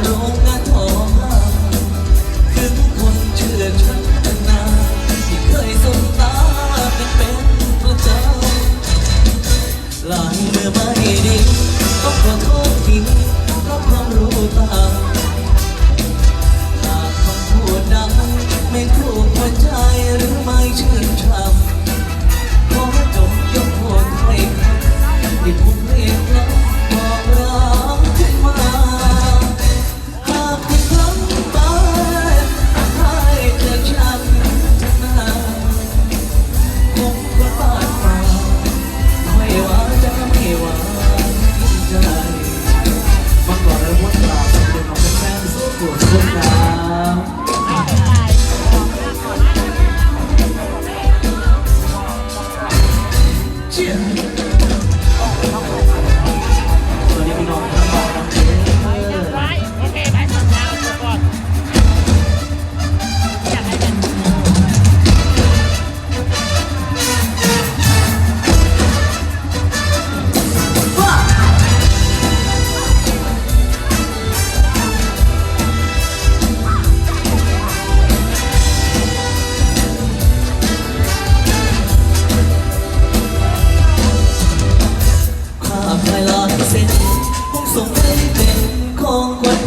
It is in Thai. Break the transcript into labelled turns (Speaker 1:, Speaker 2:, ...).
Speaker 1: โรงงานทองถึงคนเชื่อฉัน องคน